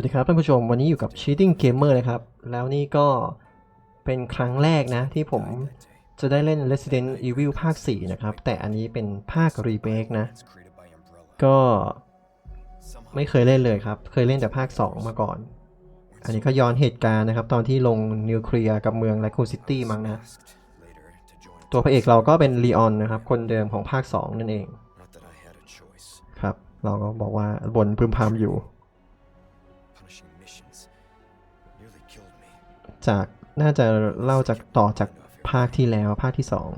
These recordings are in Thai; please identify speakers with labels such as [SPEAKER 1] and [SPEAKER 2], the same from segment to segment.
[SPEAKER 1] วัสดีครับท่านผู้ชมวันนี้อยู่กับ Cheating Gamer นะครับ แล้วนี่ก็เป็นครั้งแรกนะ ที่ผมจะได้เล่น Resident Evil ภาค 4 นะครับ แต่อันนี้เป็นภาครีเ a k นะ ก็ไม่เคยเล่นเลยครับ เคยเล่นแต่ภาค 2 มาก่อน อันนี้ก็ย้อนเหตุการณ์นะครับ ตอนที่ลงนิวเคลียร์กับเมืองไลคูซิตี้มั้งนะ ตัวพระเอกเราก็เป็นลีออนนะครับ คนเดิมของภาค 2 นั่นเอง ครับ เราก็บอกว่าบนพึมพำอยู่ จากน่าจะเล่าจากต่อจากภาคที่แล้วภาคที่สอง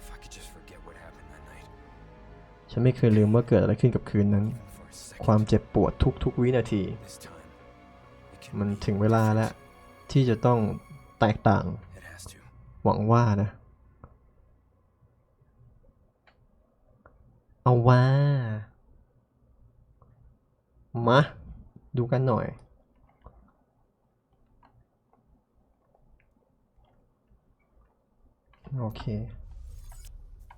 [SPEAKER 2] If I could just forget what happened that night,
[SPEAKER 1] ฉันไม่เคยลืมว่าเกิดอะไรขึ้นกับคืนนั้น
[SPEAKER 2] even for a second.
[SPEAKER 1] ความเจ็บปวดทุกๆวินาที
[SPEAKER 2] This time, it can
[SPEAKER 1] มันถึงเวลาแล้ว ที่จะต้องแตกต่าง
[SPEAKER 2] It has to.
[SPEAKER 1] หวังว่านะ เอาว่า มา ดูกันหน่อย โอเค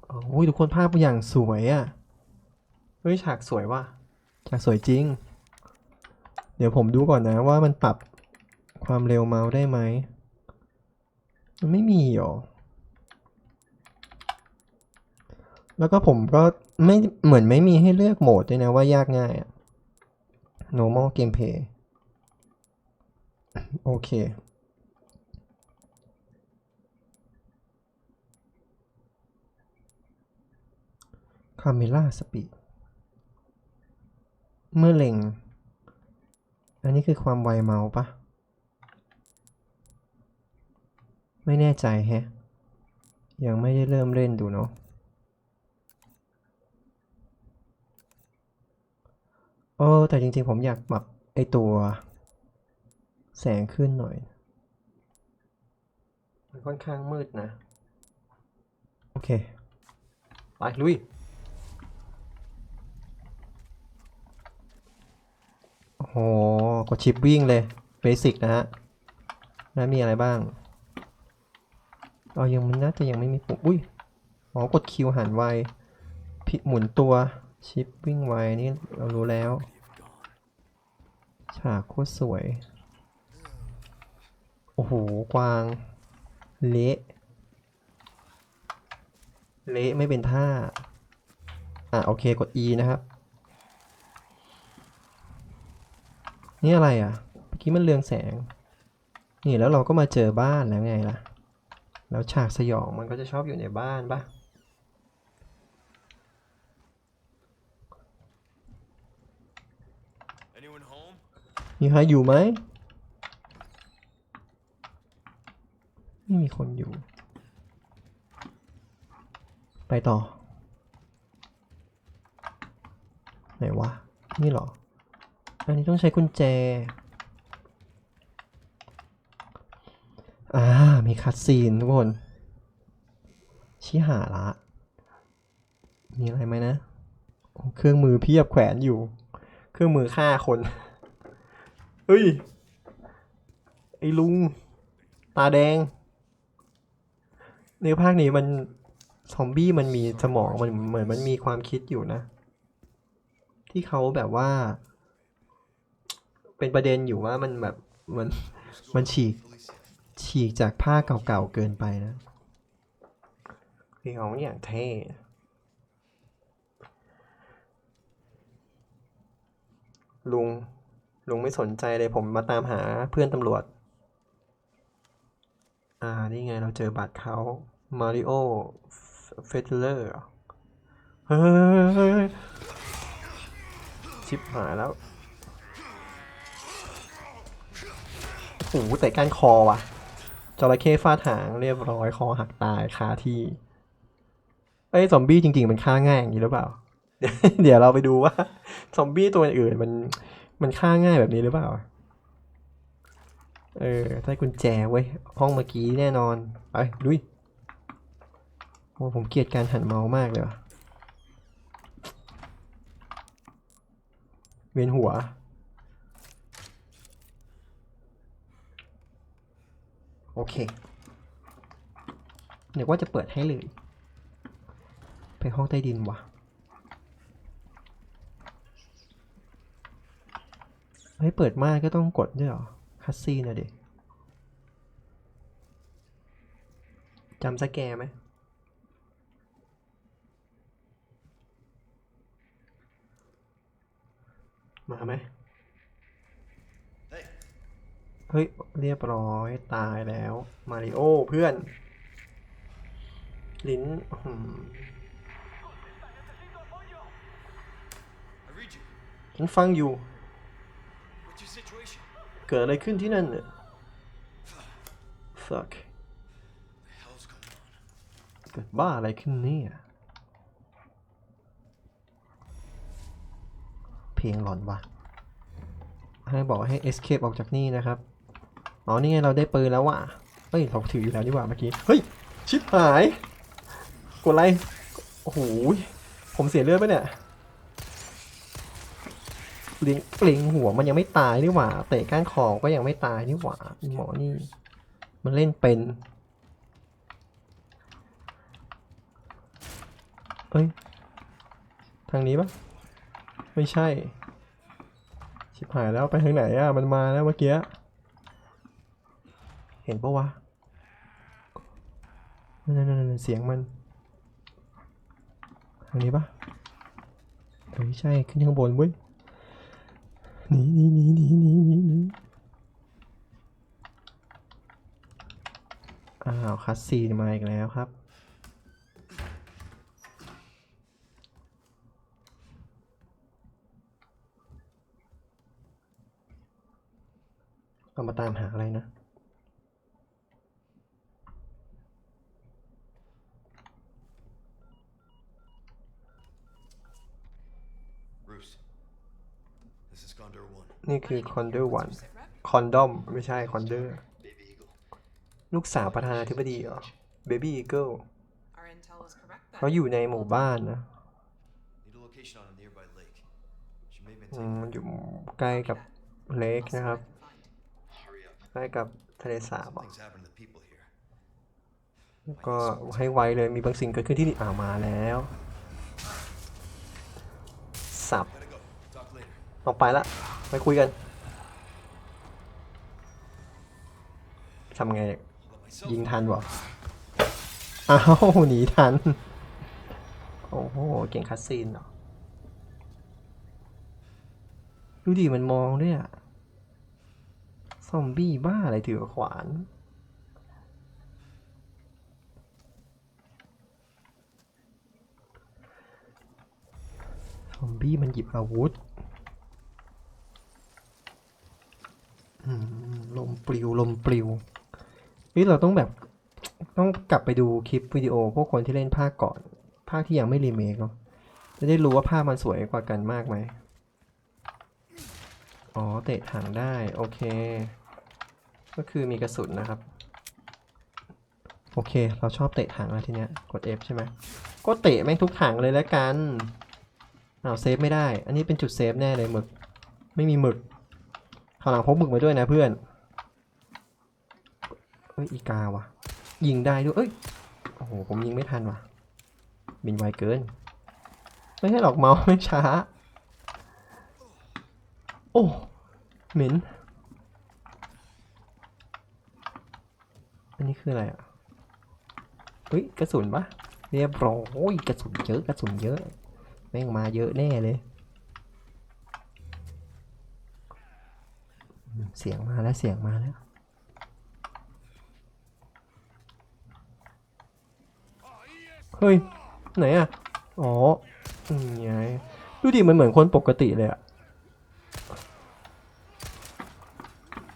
[SPEAKER 1] โอ้ยทุกคนภาพอย่างสวยอะ่ะเฮ้ยฉากสวยว่ะฉากสวยจริง เดี๋ยวผมดูก่อนนะว่ามันปรับความเร็วเมาส์ได้ไหมมันไม่มีหรอ แล้วก็ผมก็ไม่เหมือนไม่มีให้เลือกโหมดด้วยนะว่ายากง่ายอะ normal gameplay โอเค camera speed เมื่อเล็ง อันนี้คือความไวเมาส์ปะไม่แน่ใจแฮะ ยังไม่ได้เริ่มเล่นดูเนาะเออแต่จริงๆผมอยากปรับไอตัว แสงขึ้นหน่อย มันค่อนข้างมืดนะ โอเค ไปลุย โอ้โหกดชิปวิ่งเลยเบสิกนะฮะแล้วมีอะไรบ้างเอายังมันน่าจะยังไม่มีปุ่มอุ้ยอ๋อกดคิวหันไวพิหมุนตัวชิปวิ่งไวนี่เรารู้แล้ว ฉากโคตรสวย โอ้โห กวาง เละเละไม่เป็นท่า อะ โอเค กด E นะครับ นี่อะไรอะเมื่อกี้มันเรืองแสง นี่แล้วเราก็มาเจอบ้านแล้วไงล่ะ แล้วฉากสยองมันก็จะชอบอยู่ในบ้านปะมีใครอยู่ไหมไม่มีคนอยู่ ไปต่อ ไหนวะ นี่เหรอ อันนี้ต้องใช้กุญแจ อ่า มีคัดซีนทุกคน ชิหาละ มีอะไรไหมนะ เครื่องมือเพียบแขวนอยู่ เครื่องมือฆ่าคน เฮ้ย ไอ้ลุง ตาแดง ในภาคนี้มันซอมบี้มันมีสมองมันเหมือนมันมีความคิดอยู่นะ ที่เขาแบบว่า เป็นประเด็นอยู่ว่ามันแบบมันมันฉีกฉีกจากผ้าเก่าๆเกินไปนะคือของอย่างเท่ลุง ลุงไม่สนใจเลยผมมาตามหาเพื่อนตำรวจ อ่า นี่ไงเราเจอบัตรเขามาริโอเฟเทเลอร์ เฮ้ย ชิปหายแล้ว โอ้โหแต่ก้านคอว่ะจระเข้ฟาดหางเรียบร้อยคอหักตายคาที่เอ้ซอมบี้จริง ๆ มันฆ่าง่ายอย่างนี้หรือเปล่า เดี๋ยวเราไปดูว่าซอมบี้ตัวอื่นมันมันฆ่าง่ายแบบนี้หรือเปล่า เออได้กุญแจเว้ห้องเมื่อกี้แน่นอนไปลุยโอ้ผมเกลียดการหันเมาส์มากเลยว่ะเวียนหัว โอเคเดี๋ยวว่าจะเปิดให้เลย ไปห้องใต้ดินวะเฮ้ยเปิดมานก็ต้องกดด้วยหรอ คัสซีนอะดิจำสแกไหมมาไหม เฮ้ย เรียบร้อยตายแล้ว มาริโอเพื่อน ลิ้นฉันฟังอยู่ เกิดอะไรขึ้นที่นั่นเนี่ย fuck เกิดบ้าอะไรขึ้นเนี่ย เพลงหลอนวะให้บอกให้ escape ออกจากนี่นะครับ อ๋อนี่ไงเราได้ปืนแล้วว่ะเฮ้ยเราถืออยู่แล้วนี่หว่าเมื่อกี้ เฮ้ยชิบหาย กดอะไร โอ้โห ผมเสียเลือดไปเนี่ยเลี้ยงเลี้ยงหัวมันยังไม่ตายนี่หว่า เตะก้านคอก็ยังไม่ตายนี่หว่าหมอนี่ มันเล่นเป็นเอ้ย ทางนี้ปะไม่ใช่ ชิบหายแล้วไปทางไหนอะมันมาแล้วเมื่อกี้ เห็นปะวะนั่นนั่นนั่นเสียงมันทางนี้ปะเอ้ยใช่ขึ้นข้างบนเว้ยหนีหนีหนีหนีหนีหนีหนีอ้าวคัสซีมาอีกแล้วครับเรามาตามหาอะไรนะ นี่คือคอนเดอร์วันคอนดอมไม่ใช่คอนเดอร์
[SPEAKER 2] Baby Eagle.
[SPEAKER 1] ลูกสาวประธานาธิบดีเหรอเบบี้อีเกิล
[SPEAKER 3] Our intel is correct
[SPEAKER 1] เขา
[SPEAKER 3] then.
[SPEAKER 1] อยู่ในหมู่บ้านนะ
[SPEAKER 2] Need a location on a nearby lake. She may have been
[SPEAKER 1] อื
[SPEAKER 2] taken.
[SPEAKER 1] มอยู่ใกล้กับเลก
[SPEAKER 3] I'll see
[SPEAKER 1] นะครับ
[SPEAKER 3] what I can find.
[SPEAKER 2] Hurry up.
[SPEAKER 1] ใกล้กับทะเลสาบอะ
[SPEAKER 2] Something's happened to the people here.
[SPEAKER 1] ก็ให้ไวเลยมีบางสิ่งเกิดขึ้นที่นี่อ่าวมาแล้ว สับ
[SPEAKER 2] Gotta go. Talk later.
[SPEAKER 1] ต้องไปละ ไปคุยกันทำไง ยิงทันวะอ้าวหนีทัน โอ้โห เก่งคัสซีนเหรอ ดูดิมันมองด้วยอะซอมบี้บ้าอะไรถือขวานซอมบี้มันหยิบอาวุธอืม ลมปลิวลมปลิวนี่เราต้องแบบต้องกลับไปดูคลิปวิดีโอพวกคนที่เล่นภาคก่อน ภาคที่ยังไม่รีเมคเนาะจะได้รู้ว่าภาพมันสวยกว่ากันมากไหมอ๋อเตะถังได้โอเค ก็คือมีกระสุนนะครับ โอเค เราชอบเตะถังแล้วทีเนี้ยกด F ใช่ไหมก็เตะแม่งทุกถังเลยแล้วกันเอาเซฟไม่ได้ อันนี้เป็นจุดเซฟแน่เลยหมึก ไม่มีหมึก ข้างหลังพกหมึกมาด้วยนะเพื่อนเอ้ยอีกาว่ะยิงได้ด้วย เอ้ย โอ้โห ผมยิงไม่ทันว่ะ บินไวเกิน ไม่ใช่หรอกเมาส์ไม่ช้า โอ้เหม็น อันนี้คืออะไรอะเฮ้ย กระสุนปะเรียบร้อยกระสุนเยอะ กระสุนเยอะ แม่งมาเยอะแน่เลยอืม เสียงมาแล้วเสียงมาแล้วเฮ้ย ไหนอะ อ๋ออืมไงดูดิมันเหมือนคนปกติเลยอะ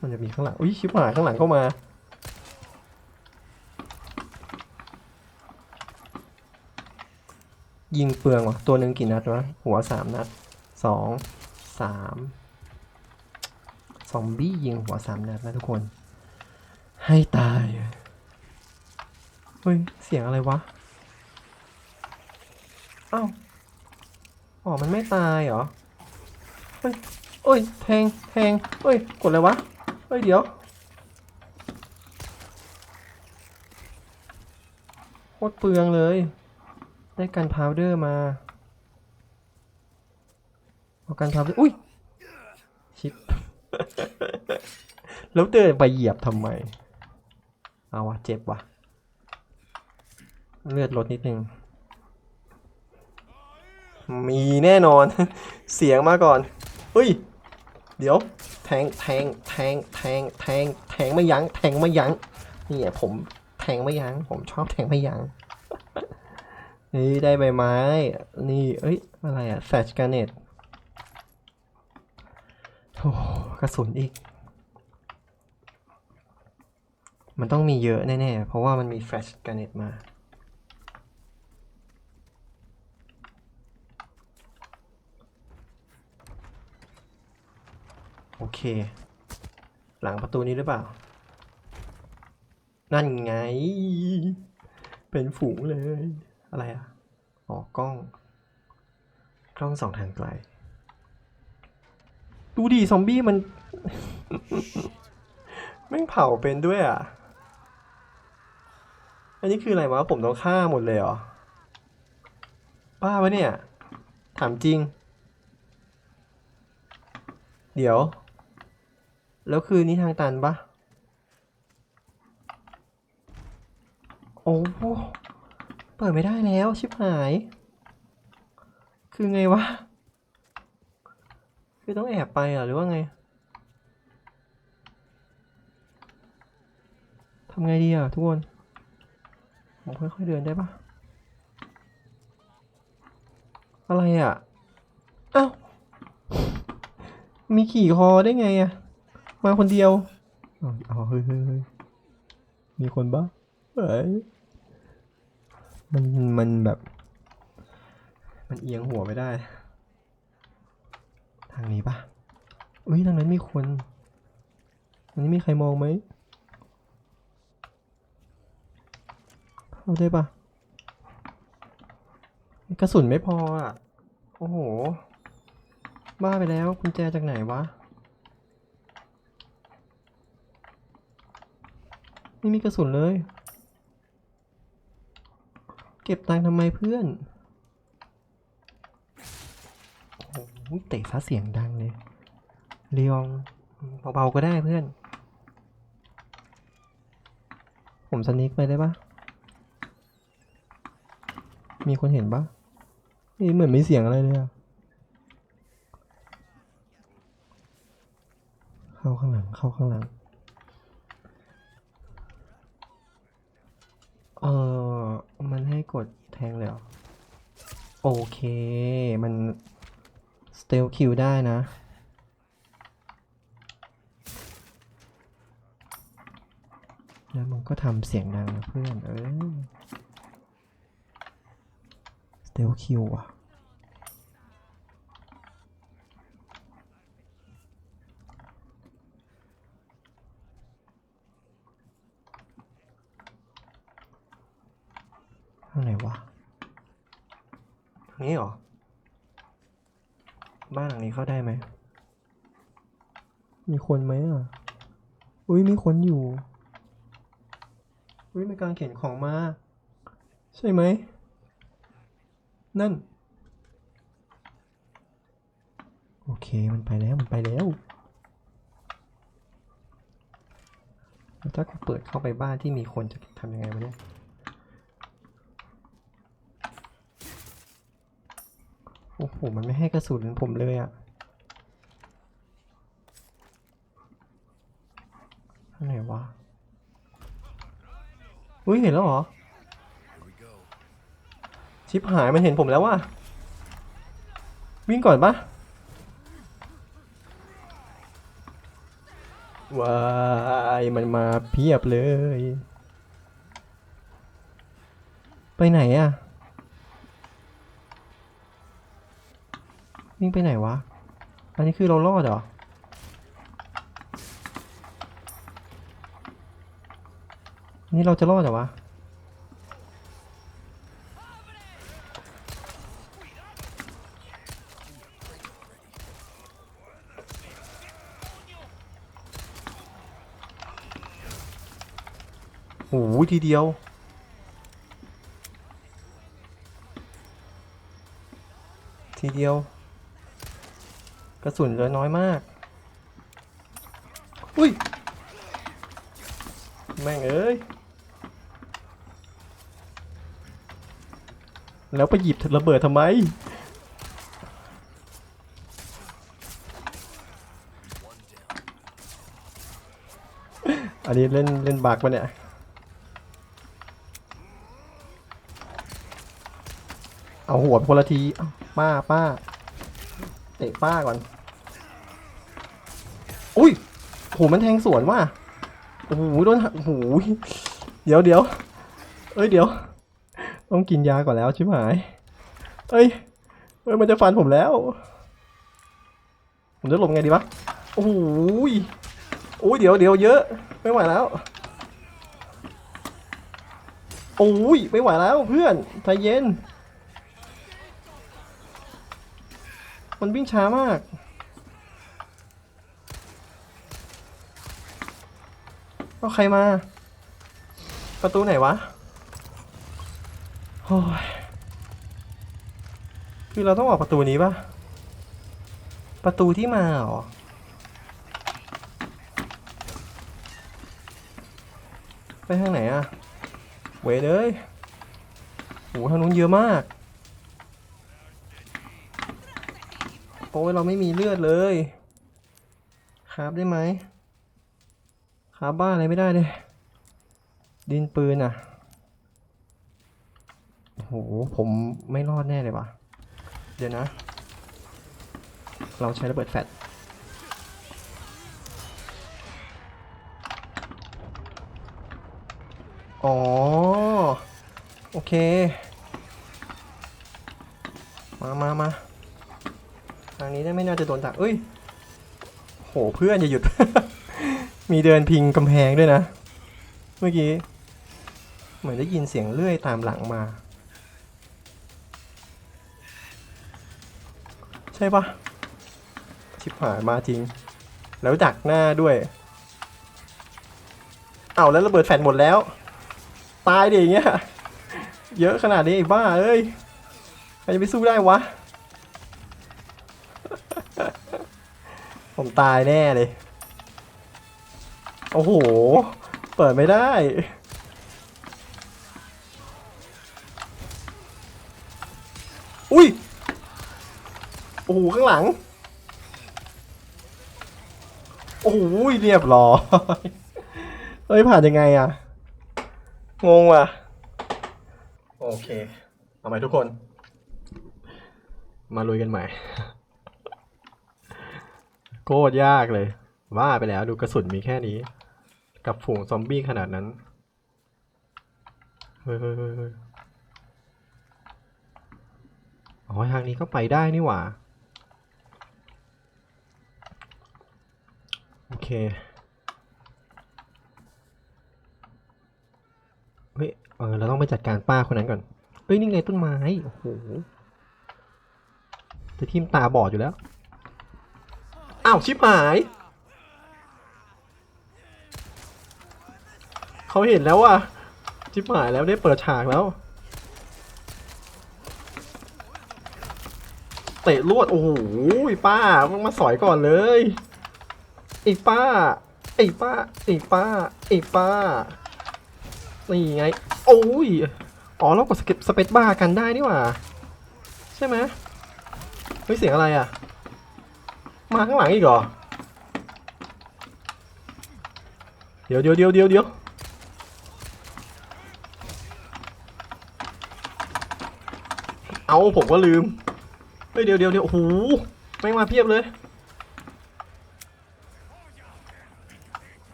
[SPEAKER 1] มันจะมีข้างหลัง อุ้ยชิบหายข้างหลังเข้ามา ยิงเปลืองว่ะตัวหนึ่งกี่นัดวะ หัวสามนัดสองสาม อมบี้ยิงหัวสามนัดนะทุกคน ให้ตาย เฮ้ย เสียงอะไรวะ อ้าว อ๋อ มันไม่ตายเหรอ เฮ้ยเอ้ย แทง แทงเฮ้ย กดอะไรวะ เฮ้ย เดี๋ยว โคตรเปลืองเลย ได้กันพาวเดอร์มา เอากันพาวเดอร์ อุ้ย แล้วเดินไปเหยียบทำไม เอาวะเจ็บวะเลือดลดนิดนึง มีแน่นอน เสียงมาก่อน เฮ้ย เดี๋ยว แทง แทง แทง แทง แทง แทงไม่ยั้ง แทงไม่ยั้ง นี่อะผมแทงไม่ยั้ง ผมชอบแทงไม่ยั้งนี่ได้ใบไม้ นี่ เอ้ย อะไรอะแฟชการเนต อ้กระสุนอีก มันต้องมีเยอะแน่ๆ เพราะว่ามันมีแฟลชการเน็ตมา โอเค หลังประตูนี้หรือเปล่า นั่นไง เป็นฝูงเลย อะไรอะ อ๋อกล้อง กล้องสองทางไกล ดูดิซอมบี้มัน แม่งเผาเป็นด้วยอะ อันนี้คืออะไรวะ ผมต้องฆ่าหมดเลยเหรอ บ้าปะเนี่ย ถามจริง เดี๋ยว แล้วคือนี่ทางตันปะโอ้เปิดไม่ได้แล้ว ชิบหาย คือไงวะ คือต้องแอบไปเหรอหรือว่าไงทำไงดีอะทุกคนผมค่อยๆเดินได้ปะอะไรอะเอ้ามีขี่คอได้ไงอะมาคนเดียวอ๋อเฮ้ยเฮ้ยเฮ้ยมีคนบ้าเฮ้ยมัน มันแบบ มันเอียงหัวไม่ได้ ทางนี้ปะอุ้ยทางนั้นมีคนอันนี้มีใครมองไหมเข้าได้ปะกระสุนไม่พออะ โอ้โห บ้าไปแล้วกุญแจจากไหนวะ ไม่มีกระสุนเลย เก็บตังค์ทำไมเพื่อน โอ้โหเตะซะเสียงดังเลยเรียองเบาๆก็ได้เพื่อน ผมสนิกไปได้ปะมีคนเห็นปะนี่เหมือนไม่เสียงอะไรเลยอะเข้าข้างหลัง เข้าข้างหลัง เออมันให้กดแทงเลยเหรอ โอเค มัน เตลคิวได้นะ แล้วมันก็ทำเสียงดังนะเพื่อน เออสเตลคิวอะทางไหนวะทางนี้เหรอ บ้านหลังนี้เข้าได้ไหม มีคนไหมอะ อุ้ยมีคนอยู่ อุ้ยมีการเขียนของมา ใช่ไหม นั่น โอเคมันไปแล้วมันไปแล้วถ้าเปิดเข้าไปบ้านที่มีคนจะทำยังไงวะเนี่ย อ้โห มันไม่ให้กระสุนผมเลยอะข้างไหนวะ อุ้ยเห็นแล้วเหรอ ชิปหายมันเห็นผมแล้วว่ะ วิ่งก่อนปะว้ายมันมาเพียบเลย ไปไหนอะ วิ่งไปไหนวะ อันนี้คือเรารอดเหรอ นี่เราจะรอดเหรอวะ โอ้โหทีเดียวทีเดียว กระสุนเหลือน้อยมาก อุ้ย แม่งเอ้ย แล้วไปหยิบระเบิดทำไม อันนี้เล่นเล่นบักปะเนี่ยเอาหัวคนละทีป้าป้าเตะป้าก่อน อุ้ย โหมันแทงสวนว่ะโอ้โหโดนหักโอ้โหเดี๋ยวเดี๋ยวเอ้ยเดี๋ยว ต้องกินยาก่อนแล้วใช่ไหมเอ้ยเอ้ยมันจะฟันผมแล้ว ผมจะหลบไงดีวะโอ้โหยโอ้ยเดี๋ยวเดี๋ยวเยอะไม่ไหวแล้วโอ้ยไม่ไหวแล้วเพื่อนใจเย็น มันวิ่งช้ามาก เอาใครมา ประตูไหนวะโอ้ยคือเราต้องออกประตูนี้ปะประตูที่มาหรอไปทางไหนอะเวยเลยโหทางนู้นเยอะมากโอ้ยเราไม่มีเลือดเลย ครับได้ไหม ครับบ้าอะไรไม่ได้เลย ดินปืนอะโอ้โหผมไม่รอดแน่เลยว่ะ เดี๋ยวนะ เราใช้ระเบิดแฟลชอ๋อ โอเค มามามาทางนี้ได้ไม่น่าจะโดนดักเอ้ย โห เพื่อนอย่าหยุด มีเดินพิงกำแพงด้วยนะ เมื่อกี้ เหมือนได้ยินเสียงเลื่อยตามหลังมา ใช่ปะชิบหายมาจริง แล้วดักหน้าด้วยเอาแล้วระเบิดแฟนหมดแล้ว ตายดิอย่างเงี้ยเยอะขนาดนี้ไอ้บ้าเอ้ยใครจะไปสู้ได้วะ ผมตายแน่เลย โอ้โห เปิดไม่ได้ อุ้ย โอ้โห ข้างหลัง โอ้โหเรียบร้อยเฮ้ย ผ่านยังไงอะงงว่ะ โอเค เอาใหม่ทุกคน มาลุยกันใหม่ โคตรยากเลย ว่าไปแล้วดูกระสุนมีแค่นี้ กับฝูงซอมบี้ขนาดนั้น เฮ้ยเฮ้ยเฮ้ยอ๋อทางนี้ก็ไปได้นี่หว่า โอเค เฮ้ย เออ เราต้องไปจัดการป้าคนนั้นก่อน เฮ้ย นี่ไงต้นไม้ โอ้โห จะทิ่มตาบอดอยู่แล้ว อ้าว ชิบหาย เขาเห็นแล้วว่ะชิบหายแล้วได้เปิดฉากแล้ว เตะลวด โอ้โหป้ามึงมาสอยก่อนเลยไอ้ป้าไอ้ป้าไอ้ป้าไอ้ป้านี่ไง โอ้ยอ๋อเรากดสเก็ปสเปซบาร์กันได้นี่หว่า ใช่ไหมเฮ้ยเสียงอะไรอะ มาข้างหลังอีกเหรอ เดี๋ยวเดี๋ยวเดี๋ยวเดี๋ยวเดี๋ยว เอาผมก็ลืม เฮ้ยเดี๋ยวเดี๋ยวเดี๋ยวโอ้โหไม่งมาเพียบเลย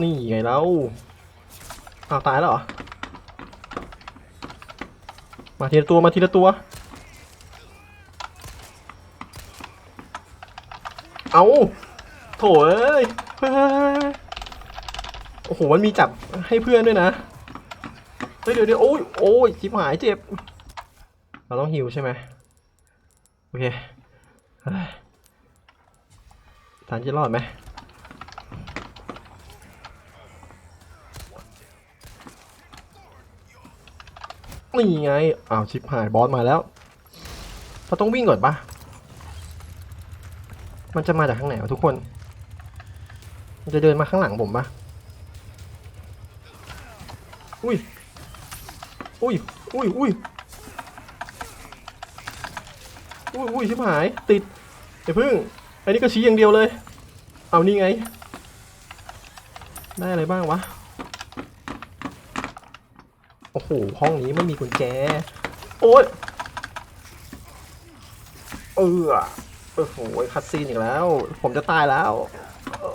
[SPEAKER 1] นี่ไงเราอ้าตายแล้วเหรอ มาทีละตัวมาทีละตัว เอาโถเอ้ยโอ้โห มันมีจับให้เพื่อนด้วยนะ ฮ้ยเดี๋ยวเดี๋ยวโอ้ยโอ้ยชิบหายเจ็บ เราต้องฮิวใช่ไหมโอเคเฮ้ยทานจะรอดไหมนี่ไง อ้าวชิบหายบอสมาแล้ว เราต้องวิ่งก่อนปะมันจะมาจากข้างไหนวะทุกคน มันจะเดินมาข้างหลังผมปะอุ้ย อุ้ยอุ้ยอุ้ยอุ้ยอุ้ยชิบหาย ติดอย่าพึ่ง อันนี้ก็ชี้อย่างเดียวเลย เอานี่ไง ได้อะไรบ้างวะ โอ้โห ห้องนี้ไม่มีกุญแจ โอ๊ยเออโอ้โหคัดซีนอีกแล้ว ผมจะตายแล้ว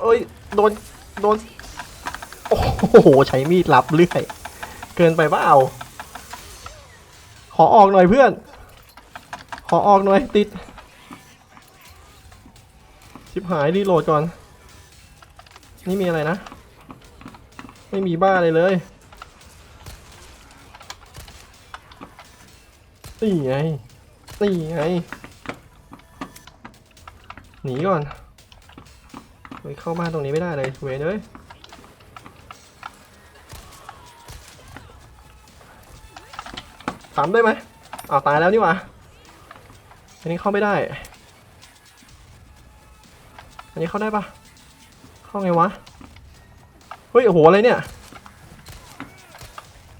[SPEAKER 1] เอ้ย โดน โดน โอ้โห ใช้มีดรับเรื่อย เกินไปเปล่า อออกหน่อยเพื่อน ขอออกหน่อยติด ชิบหายรีโหลดก่อน นี่มีอะไรนะ ไม่มีบ้าเลยเลย นี่ไง นี่ไง หนีก่อนเฮ้ยเข้าบ้านตรงนี้ไม่ได้เลยเวนเอ้ย ตามได้ไหมอ้าวตายแล้วนี่หว่าอันนี้เข้าไม่ได้ อันนี้เข้าได้ปะเข้าไงวะ เฮ้ยโอ้โหอะไรเนี่ย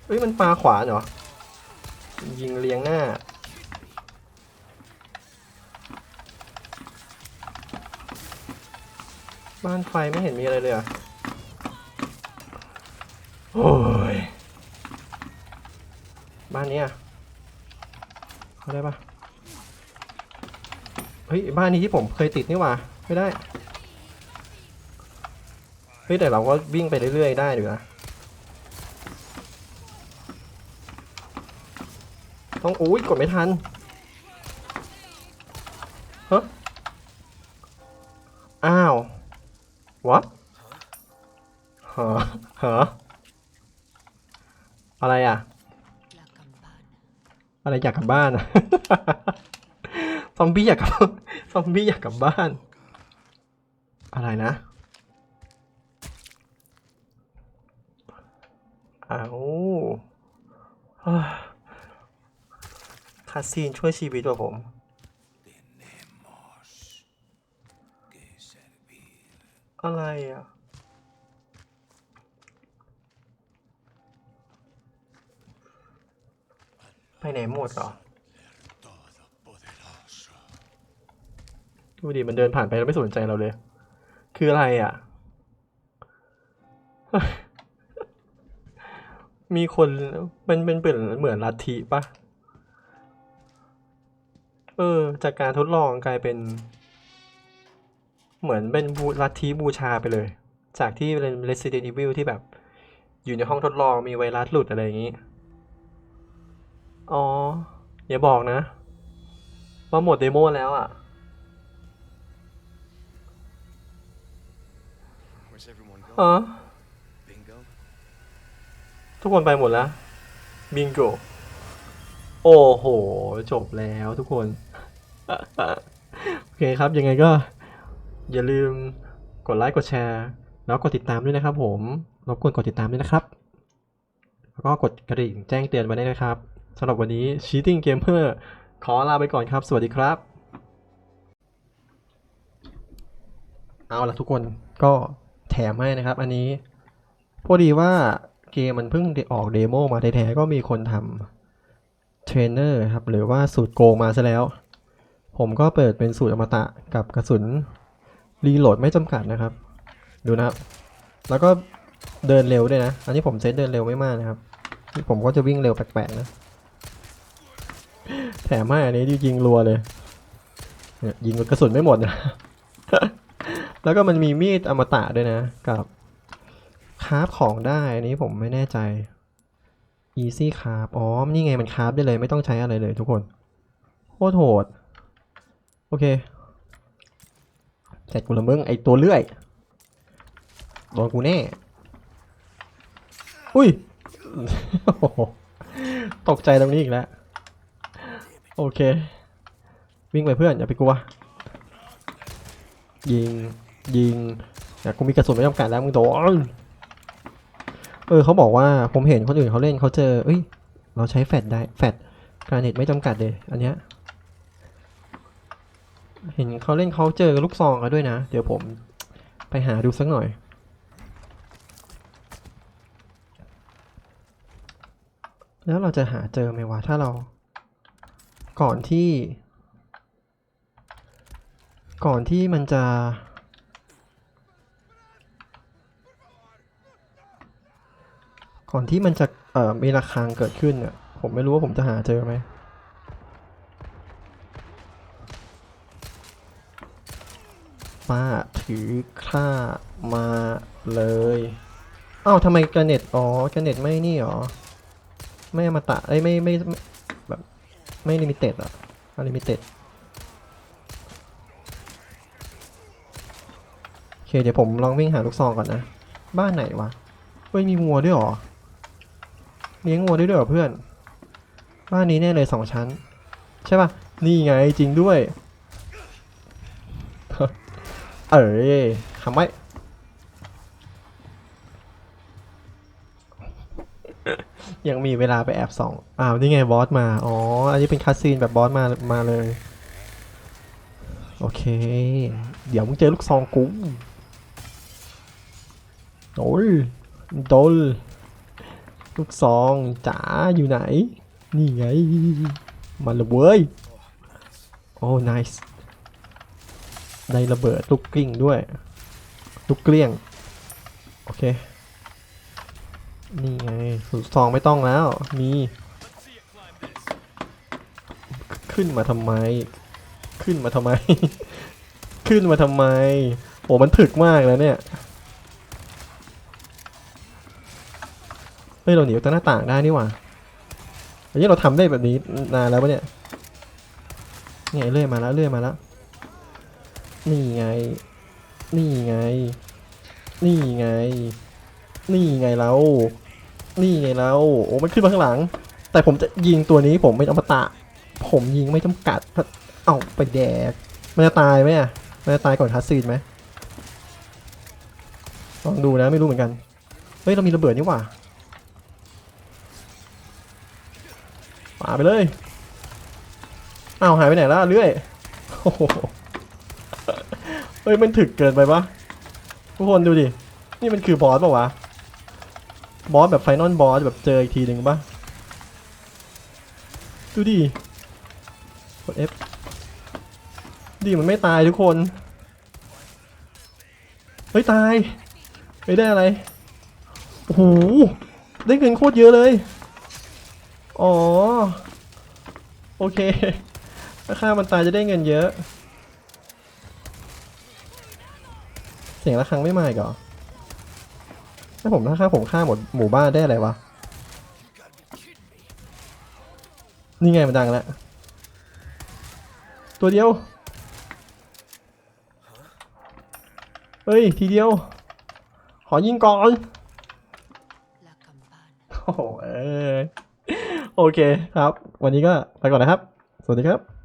[SPEAKER 1] เฮ้ยมันปลาขวานเหรอ ยิงเลียงหน้า บ้านไฟไม่เห็นมีอะไรเลยอะ โอ้ย บ้านนี้ยเข้าได้ปะเฮ้ยบ้านนี้ที่ผมเคยติดนี่หว่าไม่ได้เฮ้ยแต่เราก็วิ่งไปเรื่อยๆได้อยู่นะต้องอุ้ยกดไม่ทัน อยากกลับบ้านอะซอมบี้อยากกลับซอมบี้อยากกลับบ้าน อะไรนะเอาคาซีนช่วยชีวิตว่ะผมอะไรอะ ไปไหนหมดเหรอ ดูดิมันเดินผ่านไปแล้วไม่สนใจเราเลย คืออะไรอะ มีคนมันเป็นเปนเหมือนลัทธิปะเออ จากการทดลองกลายเป็น เหมือนเป็นบูลัทธิบูชาไปเลย จากที่เป็น Resident Evil ที่แบบ อยู่ในห้องทดลองมีไวรัสหลุดอะไรอย่างนี้ อ๋อ อย่าบอกนะ ว่าหมดเดโมแล้วอะ
[SPEAKER 2] Where's everyone
[SPEAKER 1] อ๋อ
[SPEAKER 2] going? Bingo?
[SPEAKER 1] ทุกคนไปหมดแล้ว บิงโก โอ้โห จบแล้วทุกคน โอเคครับ ยังไงก็ อย่าลืมกดไลค์กดแชร์ แล้วกดติดตามด้วยนะครับผมรบกวนกดติดตามด้วยนะครับ แล้วก็กดกระดิ่งแจ้งเตือนไว้ด้วยนะครับ สำหรับวันนี้ Cheating Gamer ขอลาไปก่อนครับ สวัสดีครับ เอาละทุกคนก็แถมให้นะครับ อันนี้ พอดีว่าเกมมันเพิ่งออกเดโมมาแท้ๆก็มีคนทำเทรนเนอร์ครับ หรือว่าสูตรโกงมาซะแล้ว ผมก็เปิดเป็นสูตรอมตะกับกระสุนรีโหลดไม่จำกัดนะครับ ดูนะครับ แล้วก็เดินเร็วด้วยนะ อันนี้ผมเซตเดินเร็วไม่มากนะครับนี่ผมก็จะวิ่งเร็วแปลกๆนะ แถมให้อันนี้ยิงรัวเลยเนี่ยยิงกระสุนไม่หมดนะ แล้วก็มันมีมีดอมตะด้วยนะ กับคราฟของได้ อันนี้ผมไม่แน่ใจ easy คราฟอ๋อ นี่ไงมันคราฟได้เลยไม่ต้องใช้อะไรเลยทุกคน โคตรโหด โอเคแจกกูละมึงไอตัวเลื่อยโดนกูแน่ อุ้ย ตกใจตรงนี้อีกแล้ว โอเค วิ่งไปเพื่อนอย่าไปกลัว ยิง ยิงนากูมีกระสุนไม่จำกัดแล้วมึงโดนเออเขาบอกว่าผมเห็นคนอื่นเขาเล่นเขาเจอ เอ้ย เราใช้แฟดได้แฟดการเน็ตไม่จำกัดเลยอันเนี้ยเห็นเขาเล่นเขาเจอลูกซองกันด้วยนะ เดี๋ยวผมไปหาดูสักหน่อย แล้วเราจะหาเจอไหมวะถ้าเรา ก่อนที่ ก่อนที่มันจะก่อนที่มันจะเอ่อมีระฆังเกิดขึ้นเนี่ยผมไม่รู้ว่าผมจะหาเจอไหมป้าถือข้ามาเลยอ้าวทำไมกระเน็ตอ๋อกระเน็ตไม่นี่หรอ ไม่มาตะเอ้ไม่ไม่ ไม่ลิมิเต็ดอะอะลิมิเต็ดโอเคเดี๋ยวผมลองวิ่งหาลูกซองก่อนนะ บ้านไหนวะเฮ้ยมีวัวด้วยหรอเลี้ยงวัวด้วยด้วยเหรอเพื่อน บ้านนี้แน่เลยสองชั้น ใช่ปะนี่ไงจริงด้วย เอ้ยคำไว้ ยังมีเวลาไปแอบส่องอ้าวนี่ไงบอสมา อ๋อ อันนี้เป็นคัสซีนแบบบอสมามาเลย โอเค เดี๋ยวมึงเจอลูกซองกูโอ้ยโดนลูกซองจ๋าอยู่ไหน นี่ไง มาลยเว้ย โอ้ nice ได้ระเบิดลูกกลิ้งด้วย ลูกเกลี้ยง โอเค นี่ไงสูตรซองไม่ต้องแล้ว มี ขึ้นมาทำไม ขึ้นมาทำไม ขึ้นมาทำไม โอ้มันถึกมากแล้วเนี่ยเฮ้ยเราหนีออกจากหน้าต่างได้นี่หว่าอันนี้เราทำได้แบบนี้นานแล้วปะเนี่ยไงเรื่อยมาแล้วเรื่อยมาแล้ว นี่ไง นี่ไง นี่ไง นี่ไงเรานี่ไงเราโอ้มันขึ้นมาข้างหลัง แต่ผมจะยิงตัวนี้ผมไม่อมตะ ผมยิงไม่จำกัด เอาไปแดก มันจะตายไหมอะ มันจะตายก่อนคัสซีนไหมลองดูนะไม่รู้เหมือนกัน เฮ้ย เรามีระเบิดนี่หว่าป่าไปเลยอ้าวหายไปไหนแล้วเรื่อยเฮ้ยมันถึกเกินไปปะทุกคนดูดิ นี่มันคือบอสปะวะ บอสแบบไฟนอลบอสแบบเจออีกทีหนึ่งปะดูดิกด F ดีมันไม่ตายทุกคน เฮ้ย ตายเฮ้ยได้อะไร โอ้โห ได้เงินโคตรเยอะเลย อ๋อ โอเค ถ้าฆ่ามันตายจะได้เงินเยอะ เสียงระฆังไม่มาอีกเหรอ ถ้าผมถ้าฆ่าผมฆ่าหมดหมู่บ้านได้อะไรวะ นี่ไงมันดังแล้ว ตัวเดียว เฮ้ย ทีเดียว ขอยิงก่อน โอ้โหเอยโอเคครับ วันนี้ก็ไปก่อนนะครับ สวัสดีครับ